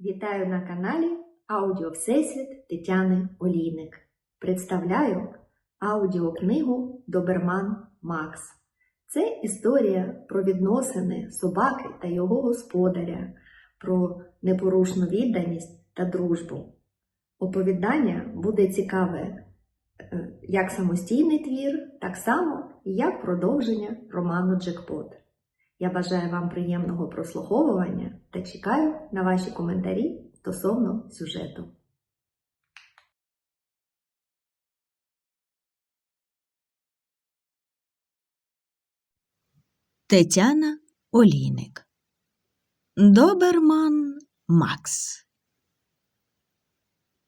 Вітаю на каналі Аудіо Всесвіт Тетяни Олійник. Представляю аудіокнигу Доберман Макс. Це історія про відносини собаки та його господаря, про непорушну відданість та дружбу. Оповідання буде цікаве е, як самостійний твір, так само і як продовження роману Джекпот. Я бажаю вам приємного прослуховування та чекаю на ваші коментарі стосовно сюжету. Тетяна Олійник. Доберман Макс.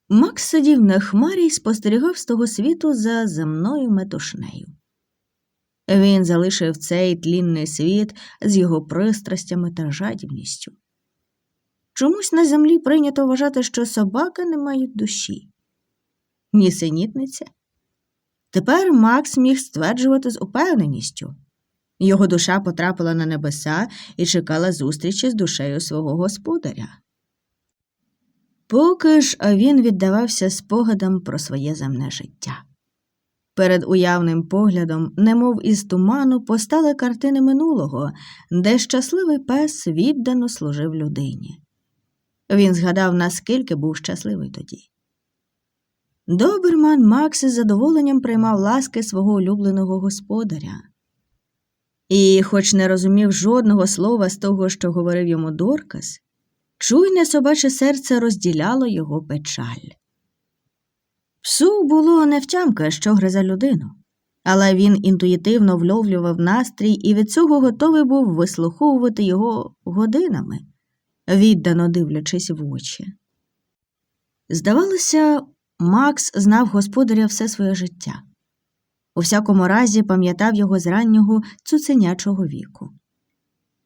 Макс сидів на хмарі і спостерігав з того світу за земною метушнею. Він залишив цей тлінний світ з його пристрастями та жадібністю. Чомусь на землі прийнято вважати, що собаки не мають душі. Нісенітниця. Тепер Макс міг стверджувати з упевненістю. Його душа потрапила на небеса і чекала зустрічі з душею свого господаря. Поки ж він віддавався спогадам про своє земне життя. Перед уявним поглядом, немов із туману, постали картини минулого, де щасливий пес віддано служив людині. Він згадав, наскільки був щасливий тоді. Доберман Макс із задоволенням приймав ласки свого улюбленого господаря. І, хоч не розумів жодного слова з того, що говорив йому Доркас, чуйне собаче серце розділяло його печаль. Псу було невтямка, що гризе людину, але він інтуїтивно вловлював настрій і від цього готовий був вислуховувати його годинами, віддано дивлячись в очі. Здавалося, Макс знав господаря все своє життя. У всякому разі пам'ятав його з раннього цуценячого віку.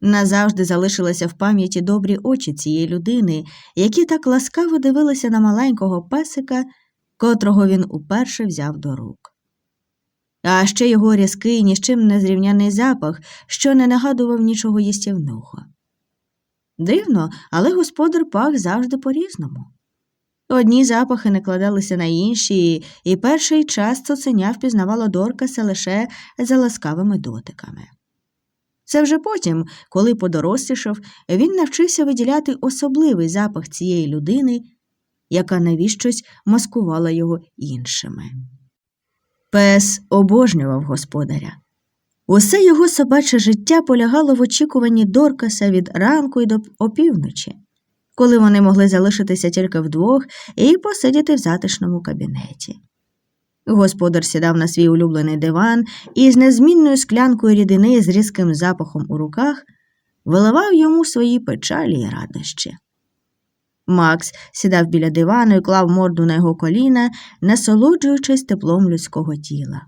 Назавжди залишилися в пам'яті добрі очі цієї людини, які так ласкаво дивилися на маленького песика, котрого він уперше взяв до рук. А ще його різкий, ні з чим не зрівняний запах, що не нагадував нічого їстівного. Дивно, але господар пах завжди по-різному. Одні запахи не кладалися на інші, і перший час цуценя впізнавало Доркаса лише за ласкавими дотиками. Це вже потім, коли подорослішав, він навчився виділяти особливий запах цієї людини, яка навіщось маскувала його іншими. Пес обожнював господаря. Усе його собаче життя полягало в очікуванні Доркаса від ранку й до опівночі коли вони могли залишитися тільки вдвох і посидіти в затишному кабінеті. Господар сідав на свій улюблений диван і з незмінною склянкою рідини з різким запахом у руках виливав йому свої печалі й радощі. Макс сідав біля дивану і клав морду на його коліна, насолоджуючись теплом людського тіла.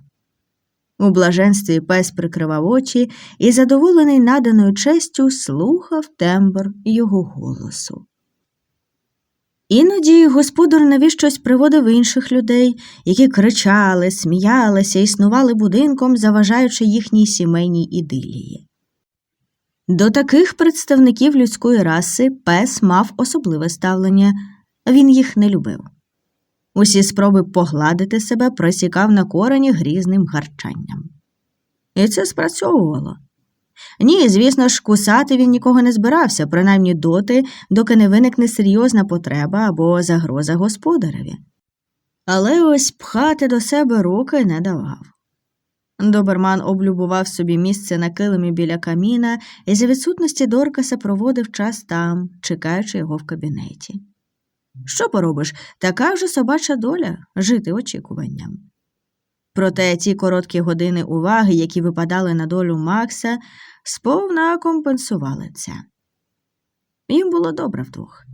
У блаженстві пес прикривав очі і, задоволений наданою честю, слухав тембр його голосу. Іноді господар навіщось приводив інших людей, які кричали, сміялися, існували будинком, заважаючи їхній сімейній ідилії. До таких представників людської раси пес мав особливе ставлення, він їх не любив. Усі спроби погладити себе просікав на корені грізним гарчанням. І це спрацьовувало. Ні, звісно ж, кусати він нікого не збирався, принаймні доти, доки не виникне серйозна потреба або загроза господареві. Але ось пхати до себе руки не давав. Доберман облюбував собі місце на килимі біля каміна і за відсутності Доркаса проводив час там, чекаючи його в кабінеті. Що поробиш, така вже собача доля жити очікуванням. Проте ті короткі години уваги, які випадали на долю Макса, сповна компенсували це. Їм було добре вдвох.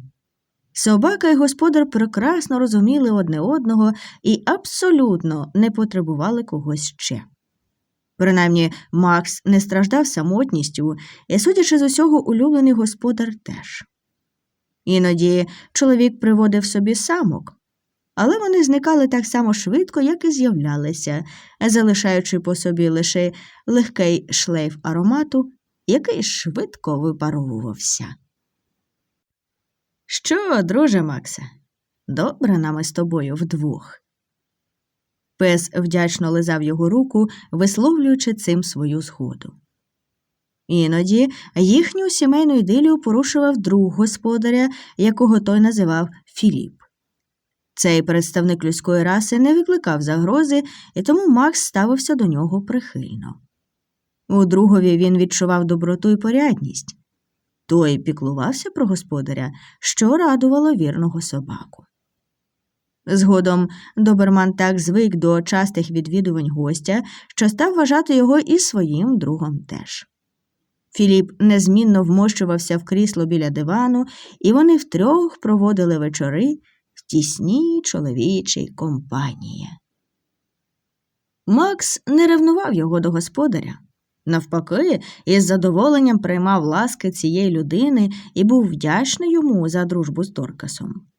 Собака і господар прекрасно розуміли одне одного і абсолютно не потребували когось ще. Принаймні, Макс не страждав самотністю, і, судячи з усього, улюблений господар теж. Іноді чоловік приводив собі самок, але вони зникали так само швидко, як і з'являлися, залишаючи по собі лише легкий шлейф аромату, який швидко випаровувався. Що, друже Максе, добре нам із тобою вдвох. Пес вдячно лизав його руку, висловлюючи цим свою згоду. Іноді їхню сімейну ідилію порушував друг господаря, якого той називав Філіп. Цей представник людської раси не викликав загрози, і тому Макс ставився до нього прихильно. У другові він відчував доброту і порядність. Той піклувався про господаря, що радувало вірного собаку. Згодом доберман так звик до частих відвідувань гостя, що став вважати його і своїм другом теж. Філіп незмінно вмощувався в крісло біля дивану, і вони втрьох проводили вечори в тісній чоловічій компанії. Макс не ревнував його до господаря. Навпаки, із задоволенням приймав ласки цієї людини і був вдячний йому за дружбу з Доркасом.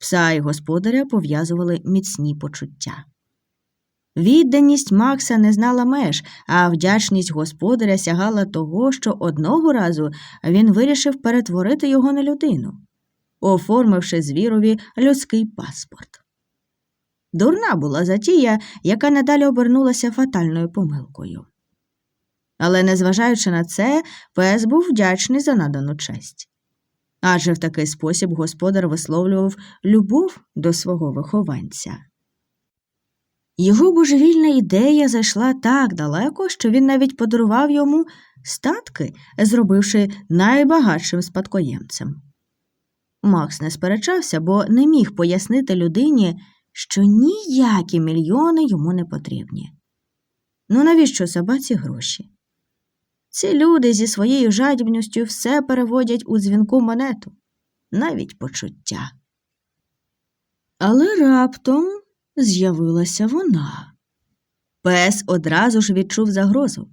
Пса і господаря пов'язували міцні почуття. Відданість Макса не знала меж, а вдячність господаря сягала того, що одного разу він вирішив перетворити його на людину, оформивши звірові людський паспорт. Дурна була затія, яка надалі обернулася фатальною помилкою. Але, незважаючи на це, пес був вдячний за надану честь. Адже в такий спосіб господар висловлював любов до свого вихованця. Його божевільна ідея зайшла так далеко, що він навіть подарував йому статки, зробивши найбагатшим спадкоємцем. Макс не сперечався, бо не міг пояснити людині, що ніякі мільйони йому не потрібні. Ну навіщо собаці гроші? Ці люди зі своєю жадібністю все переводять у дзвінку монету, навіть почуття. Але раптом з'явилася вона. Пес одразу ж відчув загрозу.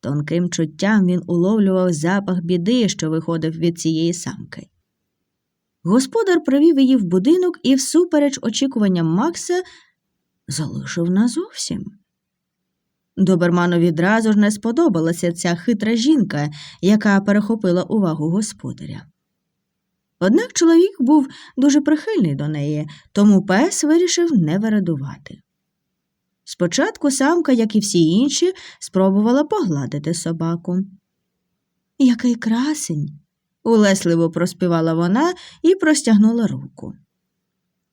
Тонким чуттям він уловлював запах біди, що виходив від цієї самки. Господар привів її в будинок і, всупереч очікуванням Макса, залишив назовсім. Доберману відразу ж не сподобалася ця хитра жінка, яка перехопила увагу господаря. Однак чоловік був дуже прихильний до неї, тому пес вирішив не вередувати. Спочатку самка, як і всі інші, спробувала погладити собаку. Який красень. улесливо проспівала вона і простягнула руку.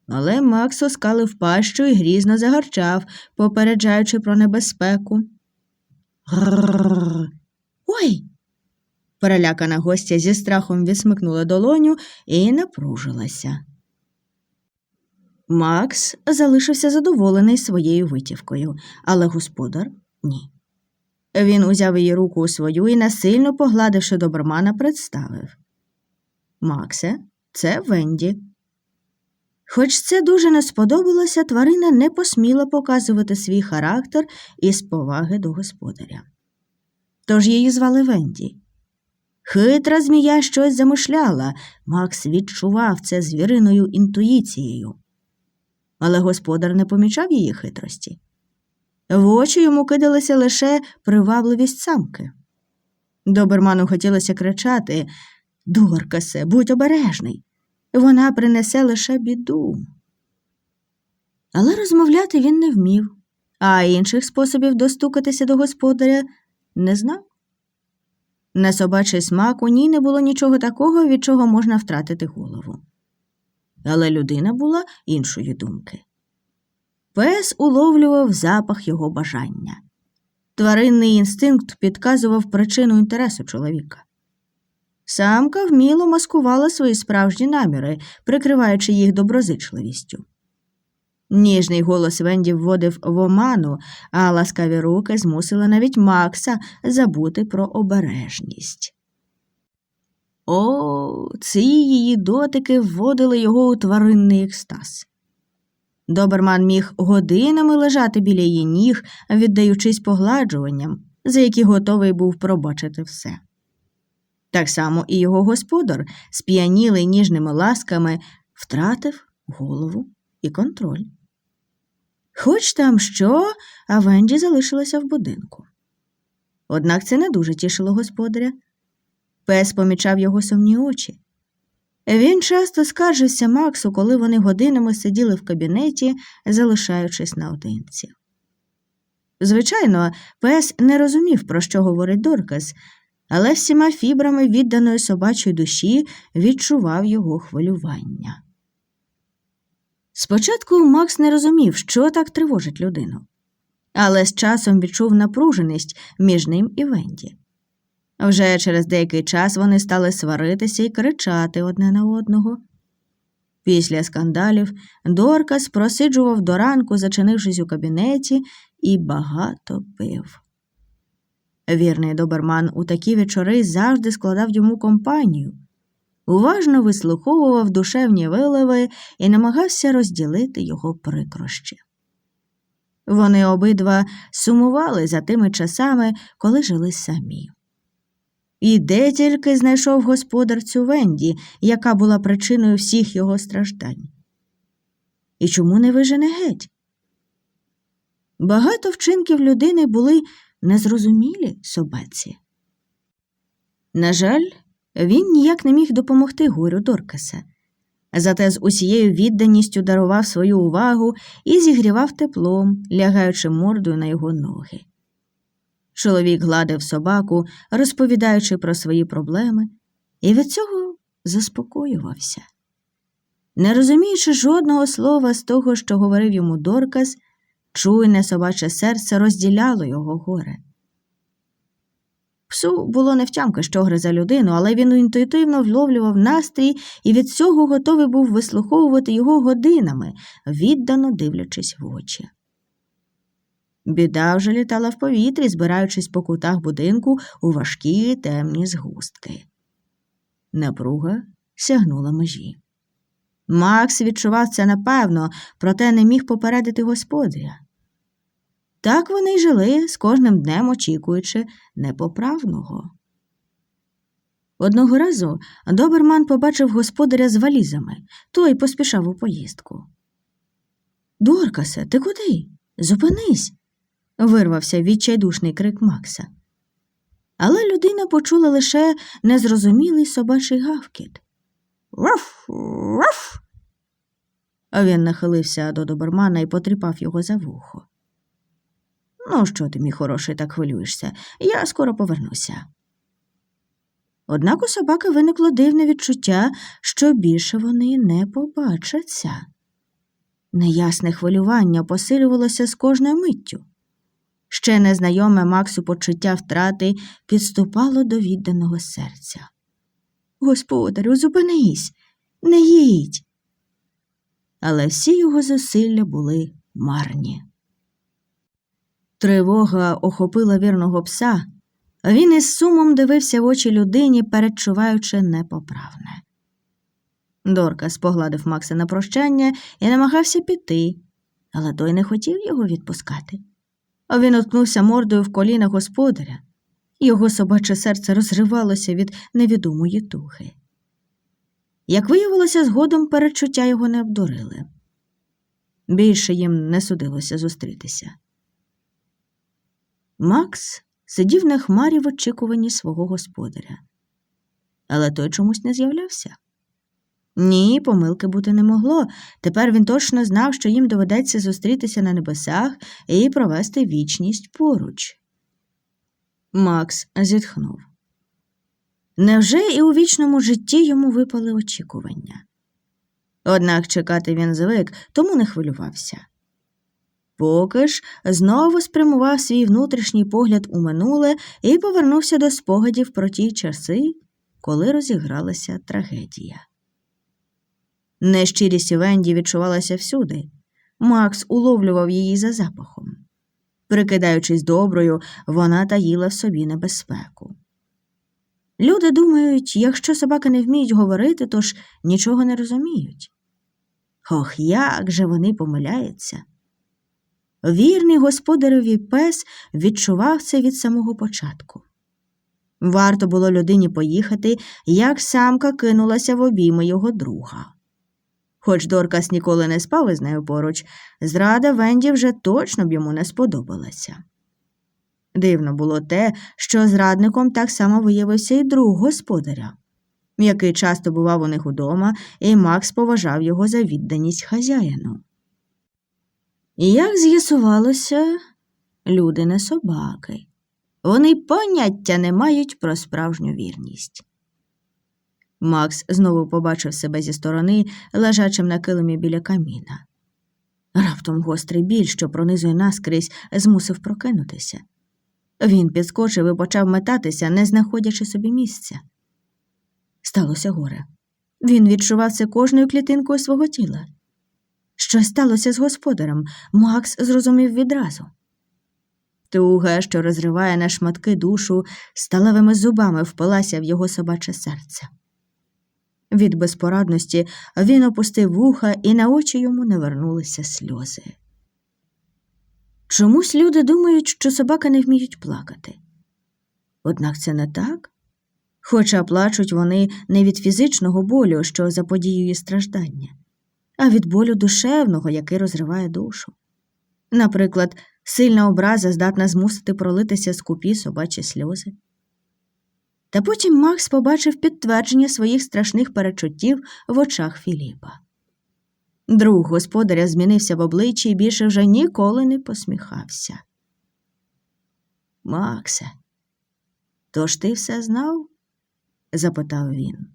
Але Макс оскалив пащу і грізно загарчав, попереджаючи про небезпеку. Ой. Перелякана гостя зі страхом відсмикнула долоню і напружилася. Макс залишився задоволений своєю витівкою, але господар ні. Він узяв її руку у свою і, насильно погладивши добермана, представив Максе, це Венді. Хоч це дуже не сподобалося, тварина не посміла показувати свій характер із поваги до господаря. Тож її звали Венді. Хитра змія щось замишляла, Макс відчував це звіриною інтуїцією. Але господар не помічав її хитрості. В очі йому кидалася лише привабливість самки. Доберману хотілося кричати Доркасе, будь обережний вона принесе лише біду. Але розмовляти він не вмів, а інших способів достукатися до господаря не знав. На собачий смак у ній не було нічого такого, від чого можна втратити голову. Але людина була іншої думки. Пес уловлював запах його бажання. Тваринний інстинкт підказував причину інтересу чоловіка. Самка вміло маскувала свої справжні наміри, прикриваючи їх доброзичливістю. Ніжний голос Венді вводив в оману, а ласкаві руки змусили навіть Макса забути про обережність. О, ці її дотики вводили його у тваринний екстаз. Доберман міг годинами лежати біля її ніг, віддаючись погладжуванням, за які готовий був пробачити все. Так само і його господар, сп'янілий ніжними ласками, втратив голову і контроль. Хоч там що, а Венді залишилася в будинку. Однак це не дуже тішило господаря. Пес помічав його сумні очі. Він часто скаржився Максу, коли вони годинами сиділи в кабінеті, залишаючись наодинці. Звичайно, пес не розумів, про що говорить Доркас, але всіма фібрами відданої собачої душі відчував його хвилювання. Спочатку Макс не розумів, що так тривожить людину, але з часом відчув напруженість між ним і Венді. Вже через деякий час вони стали сваритися і кричати одне на одного. Після скандалів Доркас просиджував до ранку, зачинившись у кабінеті, і багато пив. Вірний доберман у такі вечори завжди складав йому компанію, уважно вислуховував душевні виливи і намагався розділити його прикрощі. Вони обидва сумували за тими часами, коли жили самі. І де тільки знайшов господар цю Венді, яка була причиною всіх його страждань. І чому не вижене геть? Багато вчинків людини були незрозумілі собаці. На жаль, він ніяк не міг допомогти горю Доркаса, зате з усією відданістю дарував свою увагу і зігрівав теплом, лягаючи мордою на його ноги. Чоловік гладив собаку, розповідаючи про свої проблеми, і від цього заспокоювався. Не розуміючи жодного слова з того, що говорив йому Доркас, чуйне собаче серце розділяло його горе. Псу було невтямки, що гризе людину, але він інтуїтивно вловлював настрій і від цього готовий був вислуховувати його годинами, віддано дивлячись в очі. Біда вже літала в повітрі, збираючись по кутах будинку у важкі темні згустки. Напруга сягнула межі. Макс відчував це напевно, проте не міг попередити господаря. Так вони й жили, з кожним днем очікуючи непоправного. Одного разу доберман побачив господаря з валізами, той поспішав у поїздку. Доркасе, ти куди? Зупинись. вирвався відчайдушний крик Макса. Але людина почула лише незрозумілий собачий гавкіт. Раф, раф. А він нахилився до добермана і потріпав його за вухо. Ну, що ти, мій хороший, так хвилюєшся? Я скоро повернуся. Однак у собаки виникло дивне відчуття, що більше вони не побачаться. Неясне хвилювання посилювалося з кожною миттю. Ще незнайоме Максу почуття втрати підступало до відданого серця. Господарю, зупинись, не їдь. Але всі його зусилля були марні. Тривога охопила вірного пса, він із сумом дивився в очі людині, передчуваючи непоправне. Доркас погладив Макса на прощання і намагався піти, але той не хотів його відпускати. А він уткнувся мордою в коліна господаря, його собаче серце розривалося від невідомої тухи. Як виявилося, згодом передчуття його не обдурили. Більше їм не судилося зустрітися. Макс сидів на хмарі в очікуванні свого господаря, але той чомусь не з'являвся. Ні, помилки бути не могло. Тепер він точно знав, що їм доведеться зустрітися на небесах і провести вічність поруч. Макс зітхнув. Невже і у вічному житті йому випали очікування? Однак чекати він звик, тому не хвилювався. Поки ж знову спрямував свій внутрішній погляд у минуле і повернувся до спогадів про ті часи, коли розігралася трагедія. Нещирість Венді відчувалася всюди. Макс уловлював її за запахом. Прикидаючись доброю, вона таїла в собі небезпеку. Люди думають, якщо собаки не вміють говорити, то ж нічого не розуміють. Ох, як же вони помиляються. Вірний господареві пес відчував це від самого початку. Варто було людині поїхати, як самка кинулася в обійми його друга. Хоч Доркас ніколи не спав із нею поруч, зрада Венді вже точно б йому не сподобалася. Дивно було те, що зрадником так само виявився і друг господаря. який часто бував у них удома, і Макс поважав його за відданість хазяїну. Як з'ясувалося, люди не собаки. Вони поняття не мають про справжню вірність. Макс знову побачив себе зі сторони, лежачим на килимі біля каміна. Раптом гострий біль, що пронизує наскрізь, змусив прокинутися. Він підскочив і почав метатися, не знаходячи собі місця. Сталося горе. Він відчував це кожною клітинкою свого тіла. Що сталося з господарем, Макс зрозумів відразу. Туга, що розриває на шматки душу, сталевими зубами впилася в його собаче серце. Від безпорадності він опустив вуха, і на очі йому навернулися сльози. Чомусь люди думають, що собаки не вміють плакати. Однак це не так. Хоча плачуть вони не від фізичного болю, що заподіює страждання, а від болю душевного, який розриває душу. Наприклад, сильна образа здатна змусити пролитися скупі собачі сльози. Та потім Макс побачив підтвердження своїх страшних перечуттів в очах Філіпа. Друг господаря змінився в обличчі і більше вже ніколи не посміхався. Максе, то ж ти все знав? запитав він.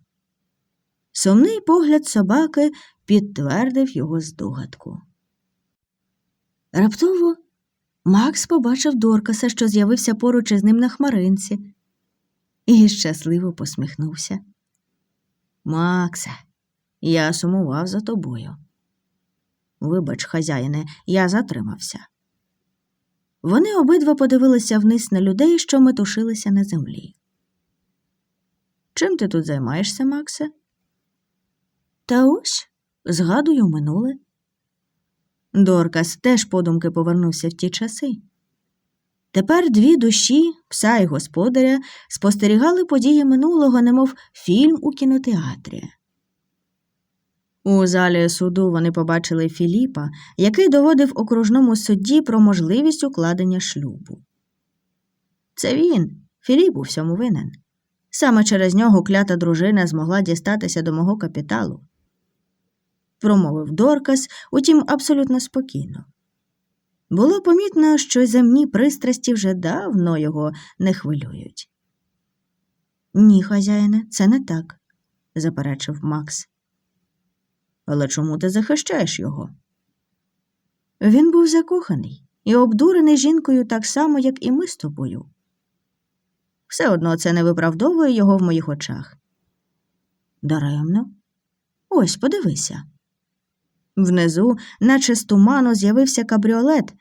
Сумний погляд собаки підтвердив його здогадку. Раптово Макс побачив Доркаса, що з'явився поруч із ним на хмаринці, і щасливо посміхнувся. Максе, я сумував за тобою. Вибач, хазяїне, я затримався. Вони обидва подивилися вниз на людей, що метушилися на землі. Чим ти тут займаєшся, Максе? Та ось згадую минуле. Доркас теж подумки повернувся в ті часи. Тепер дві душі, пса і господаря, спостерігали події минулого, немов фільм у кінотеатрі. У залі суду вони побачили Філіпа, який доводив окружному судді про можливість укладення шлюбу. Це він, Філіп, у всьому винен. Саме через нього клята дружина змогла дістатися до мого капіталу. Промовив Доркас, утім, абсолютно спокійно. Було помітно, що земні пристрасті вже давно його не хвилюють. Ні, хазяїне, це не так, заперечив Макс. Але чому ти захищаєш його? Він був закоханий і обдурений жінкою так само, як і ми з тобою. Все одно це не виправдовує його в моїх очах. Даремно. Ось, подивися. Внизу, наче з туману, з'явився кабріолет,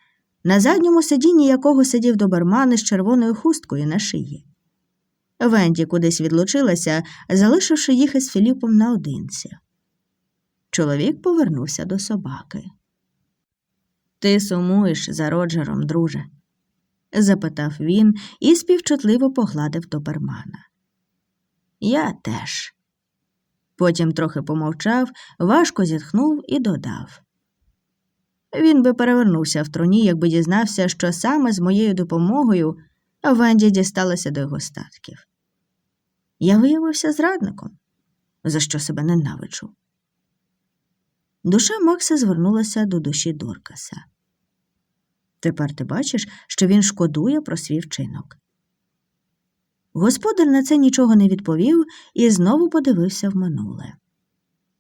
на задньому сидінні якого сидів доберман із червоною хусткою на шиї. Венді кудись відлучилася, залишивши їх із Філіпом наодинці. Чоловік повернувся до собаки. Ти сумуєш за Роджером, друже? запитав він і співчутливо погладив добермана. Я теж. Потім трохи помовчав, важко зітхнув і додав. Він би перевернувся в троні, якби дізнався, що саме з моєю допомогою Венді дісталася до його статків. Я виявився зрадником, за що себе ненавиджу. Душа Макса звернулася до душі Доркаса. Тепер ти бачиш, що він шкодує про свій вчинок. Господар на це нічого не відповів і знову подивився в минуле.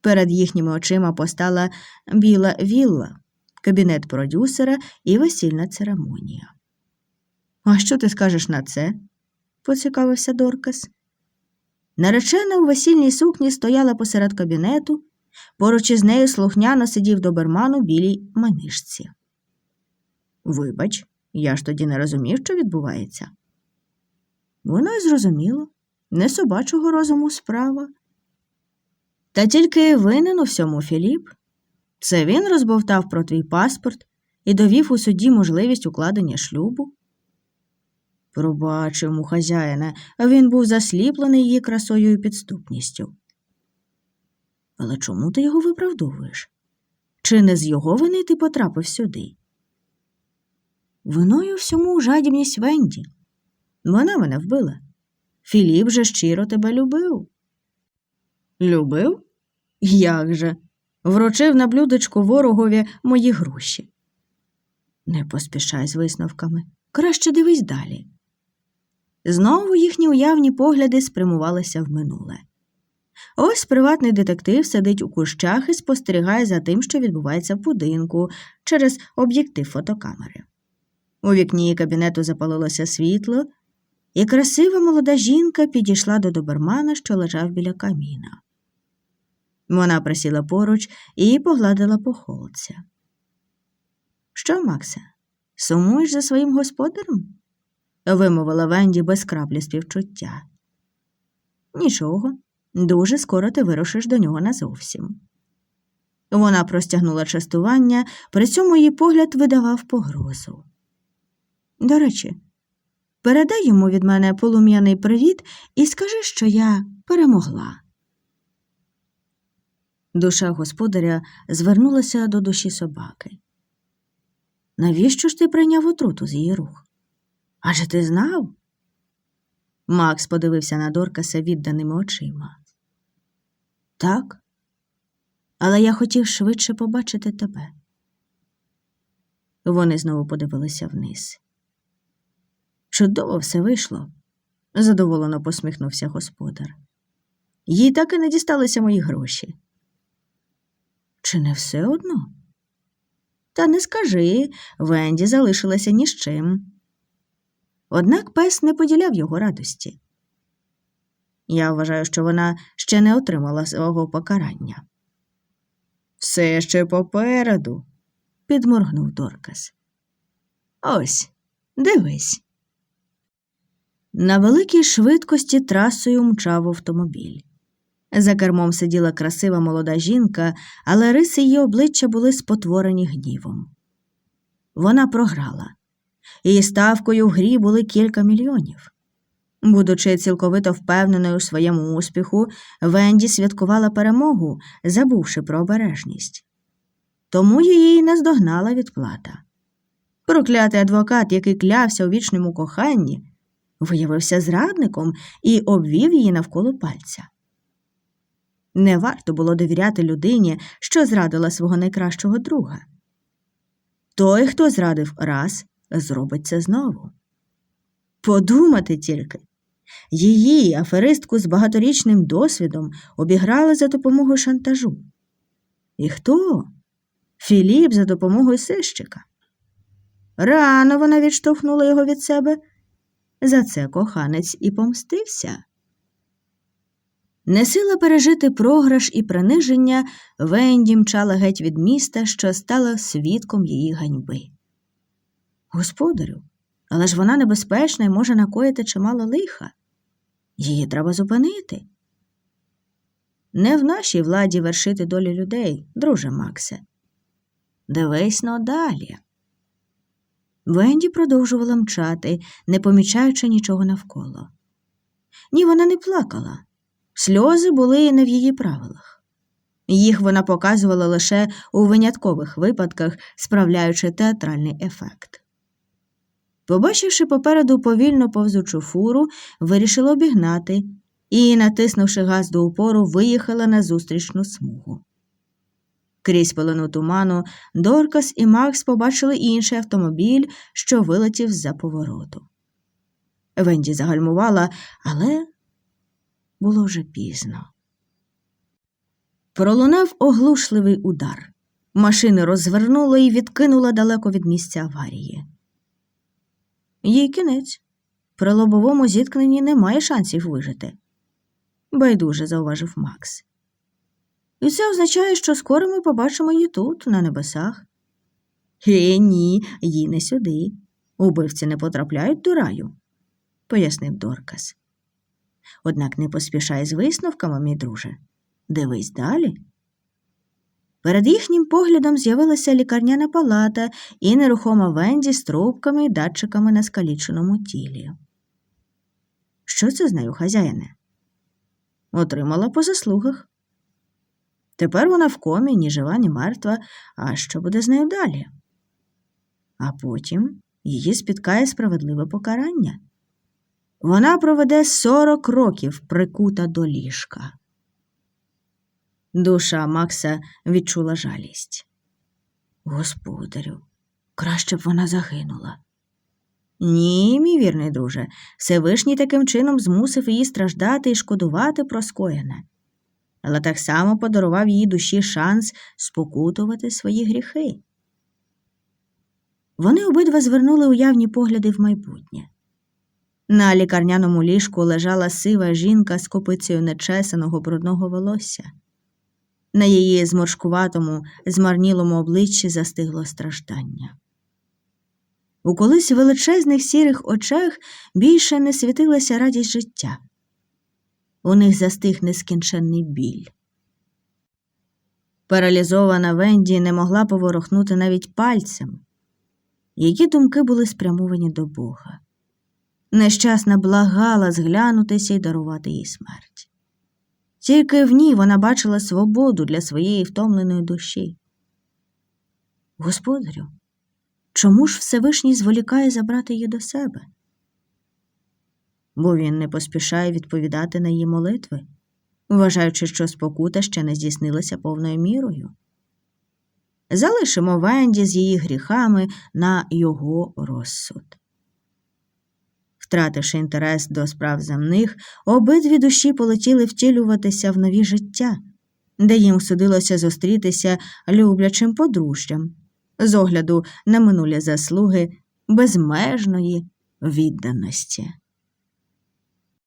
Перед їхніми очима постала біла вілла, кабінет продюсера і весільна церемонія. А що ти скажеш на це? поцікавився Доркас. Наречена у весільній сукні стояла посеред кабінету, поруч із нею слухняно сидів доберман у білій манишці. Вибач, я ж тоді не розумів, що відбувається. Воно й зрозуміло, не собачого розуму справа. Та тільки винен у всьому Філіп. Це він розбовтав про твій паспорт і довів у суді можливість укладення шлюбу. Пробач йому, хазяїне, він був засліплений її красою і підступністю. Але чому ти його виправдовуєш? Чи не з його вини ти потрапив сюди? Виною всьому жадібність Венді. Вона мене вбила. Філіп же щиро тебе любив. Любив? Як же? Вручив на блюдечку ворогові мої гроші. Не поспішай з висновками. Краще дивись далі. Знову їхні уявні погляди спрямувалися в минуле. Ось приватний детектив сидить у кущах і спостерігає за тим, що відбувається в будинку через об'єктив фотокамери. У вікні кабінету запалилося світло, і красива молода жінка підійшла до добермана, що лежав біля каміна. Вона присіла поруч і погладила по холодця. Що, Максе, сумуєш за своїм господарем? вимовила Венді без краплі співчуття. Нічого, дуже скоро ти вирушиш до нього назовсім. Вона простягнула частування, при цьому її погляд видавав погрозу. До речі, передай йому від мене полум'яний привіт і скажи, що я перемогла. Душа господаря звернулася до душі собаки. Навіщо ж ти прийняв отруту з її рух? Адже ти знав? Макс подивився на Доркаса відданими очима. Так, але я хотів швидше побачити тебе. Вони знову подивилися вниз. Чудово все вийшло, задоволено посміхнувся господар. Їй так і не дісталися мої гроші. Чи не все одно? Та не скажи, Венді залишилася ні з чим. Однак пес не поділяв його радості. Я вважаю, що вона ще не отримала свого покарання. Все ще попереду, підморгнув Доркас. Ось, дивись. На великій швидкості трасою мчав автомобіль. За кермом сиділа красива молода жінка, але риси її обличчя були спотворені гнівом. Вона програла. Її ставкою в грі були кілька мільйонів. Будучи цілковито впевненою у своєму успіху, Венді святкувала перемогу, забувши про обережність. Тому її й наздогнала відплата. Проклятий адвокат, який клявся у вічному коханні, виявився зрадником і обвів її навколо пальця. Не варто було довіряти людині, що зрадила свого найкращого друга. Той, хто зрадив раз, зробить це знову. Подумати тільки. Її, аферистку з багаторічним досвідом, обіграли за допомогою шантажу. І хто? Філіп за допомогою сищика. Рано вона відштовхнула його від себе. За це коханець і помстився. Не сила пережити програш і приниження, Венді мчала геть від міста, що стала свідком її ганьби. Господарю, але ж вона небезпечна і може накоїти чимало лиха. Її треба зупинити. Не в нашій владі вершити долі людей, друже Максе. Дивись но далі. Венді продовжувала мчати, не помічаючи нічого навколо. Ні, вона не плакала. Сльози були не в її правилах. Їх вона показувала лише у виняткових випадках, справляючи театральний ефект. Побачивши попереду повільно повзучу фуру, вирішила обігнати і, натиснувши газ до упору, виїхала на зустрічну смугу. Крізь пелену туману Доркас і Макс побачили інший автомобіль, що вилетів з-за повороту. Венді загальмувала, але було вже пізно. Пролунав оглушливий удар. Машини розвернула і відкинула далеко від місця аварії. Їй кінець. При лобовому зіткненні немає шансів вижити, байдуже зауважив Макс. І це означає, що скоро ми побачимо її тут, на небесах. Е, ні, їй не сюди. Убивці не потрапляють до раю, пояснив Доркас. Однак не поспішай з висновками, мій друже. Дивись далі. Перед їхнім поглядом з'явилася лікарняна палата і нерухома Венді з трубками і датчиками на скаліченому тілі. Що це з нею, хазяїне? Отримала по заслугах. Тепер вона в комі, ні жива, ні мертва, а що буде з нею далі? А потім її спіткає справедливе покарання. Вона проведе сорок років прикута до ліжка. Душа Макса відчула жалість. Господарю, краще б вона загинула. Ні, мій вірний друже, Всевишній таким чином змусив її страждати і шкодувати про скоєне, але так само подарував її душі шанс спокутувати свої гріхи. Вони обидва звернули уявні погляди в майбутнє. На лікарняному ліжку лежала сива жінка з копицею нечесаного брудного волосся. На її зморшкуватому, змарнілому обличчі застигло страждання. У колись величезних сірих очах більше не світилася радість життя. У них застиг нескінченний біль. Паралізована Венді не могла поворухнути навіть пальцем. Її думки були спрямовані до Бога. Нещасна благала зглянутися і дарувати їй смерть. Тільки в ній вона бачила свободу для своєї втомленої душі. Господарю, чому ж Всевишній зволікає забрати її до себе? Бо він не поспішає відповідати на її молитви, вважаючи, що спокута ще не здійснилася повною мірою. Залишимо Венді з її гріхами на його розсуд. Втративши інтерес до справ земних, обидві душі полетіли втілюватися в нові життя, де їм судилося зустрітися люблячим подружжям, з огляду на минулі заслуги безмежної відданості.